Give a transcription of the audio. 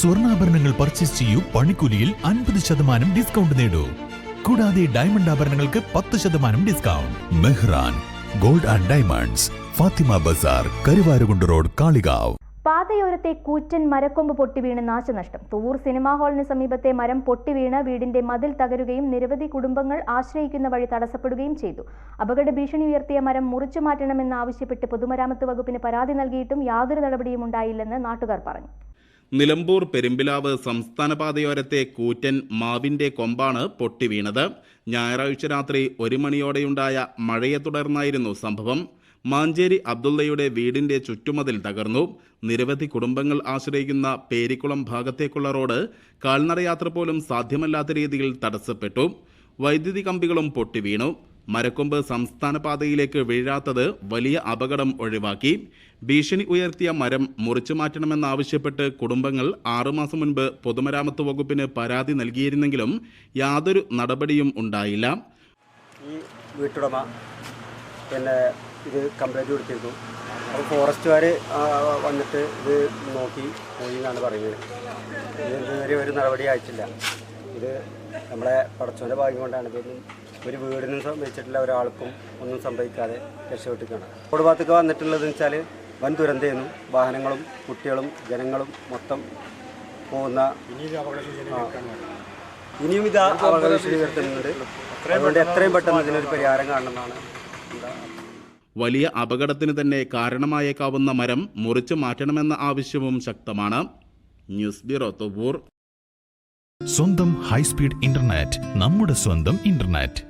സ്വർണാഭരണങ്ങൾ purchase ചെയ്യൂ. പണിക്കൂലിയിൽ അൻപത് ശതമാനം ഡിസ്കൗണ്ട് നേടൂ. കൂടാതെ ഡയമണ്ട് ആഭരണങ്ങൾക്ക് പത്ത് ശതമാനം discount Mehran gold and diamonds Fathima Bazar Karuvarakundu road Kalikavu. പാതയോരത്തെ കൂറ്റൻ മരക്കൊമ്പ് പൊട്ടിവീണ് നാശനഷ്ടം. തുവൂർ സിനിമാ ഹാളിന് സമീപത്തെ മരം പൊട്ടിവീണ് വീടിന്റെ മതിൽ തകരുകയും നിരവധി കുടുംബങ്ങൾ ആശ്രയിക്കുന്ന വഴി തടസ്സപ്പെടുകയും ചെയ്തു. അപകട ഭീഷണി ഉയർത്തിയ മരം മുറിച്ചു മാറ്റണമെന്ന് ആവശ്യപ്പെട്ട് പൊതുമരാമത്ത് വകുപ്പിന് പരാതി നൽകിയിട്ടും യാതൊരു നടപടിയും ഉണ്ടായില്ലെന്ന് നാട്ടുകാർ പറഞ്ഞു. നിലമ്പൂർ പെരുമ്പിലാവ് സംസ്ഥാന പാതയോരത്തെ കൂറ്റൻ മാവിന്റെ കൊമ്പാണ് പൊട്ടിവീണത്. ഞായറാഴ്ച രാത്രി ഒരു മണിയോടെയുണ്ടായ മഴയെ തുടർന്നായിരുന്നു സംഭവം. മാഞ്ചേരി അബ്ദുള്ളയുടെ വീടിന്റെ ചുറ്റുമതിൽ തകർന്നു. നിരവധി കുടുംബങ്ങൾ ആശ്രയിക്കുന്ന പേരിക്കുളം ഭാഗത്തേക്കുള്ള റോഡ് കാൽനടയാത്ര പോലും സാധ്യമല്ലാത്ത രീതിയിൽ തടസ്സപ്പെട്ടു. വൈദ്യുതി കമ്പികളും പൊട്ടിവീണു. മരക്കൊമ്പ് സംസ്ഥാന പാതയിലേക്ക് വീഴാത്തത് വലിയ അപകടം ഒഴിവാക്കി. ഭീഷണി ഉയർത്തിയ മരം മുറിച്ചു മാറ്റണമെന്നാവശ്യപ്പെട്ട് കുടുംബങ്ങൾ ആറുമാസം മുൻപ് പൊതുമരാമത്ത് വകുപ്പിന് പരാതി നൽകിയിരുന്നെങ്കിലും യാതൊരു നടപടിയും ഉണ്ടായില്ല. ഈ വീട്ടുടമ പിന്നെ ഇത് കംപ്ലൈന്റ് കൊടുത്തിരുന്നു. അപ്പോൾ ഫോറസ്റ്റുകാർ വന്നിട്ട് ഇത് നോക്കി പോയി എന്നാണ് പറയുന്നത്. ഇതിനെതിരെ ഒരു നടപടി അയച്ചില്ല ഇത് നമ്മളെ പടച്ചോന്റെ ഭാഗ്യം കൊണ്ടാണ് ഇതൊന്നും ഒരു വീടിനും സംഭവിച്ചിട്ടില്ല ഒരാൾക്കും ഒന്നും സംഭവിക്കാതെ രക്ഷപ്പെട്ടിരിക്കുകയാണ്. റോഡ് ഭാഗത്തേക്ക് വന്നിട്ടുള്ളത് വെച്ചാൽ വൻ ദുരന്തമായിരുന്നു. വാഹനങ്ങളും കുട്ടികളും ജനങ്ങളും മൊത്തം പോകുന്ന. ഇനിയും ഇത് അപകട ഭീഷണി ഉയർത്തുന്നുണ്ട് അതുകൊണ്ട് എത്രയും പെട്ടെന്ന് ഇതിനൊരു പരിഹാരം കാണണമെന്നാണ് വലിയ അപകടത്തിന് തന്നെ കാരണമായേക്കാവുന്ന മരം മുറിച്ചു മാറ്റണമെന്ന ആവശ്യവും ശക്തമാണ്. ന്യൂസ് ബ്യൂറോ തൊവൂർ സ്വന്തം ഹൈസ്പീഡ് ഇന്റർനെറ്റ് നമ്മുടെ സ്വന്തം ഇന്റർനെറ്റ്.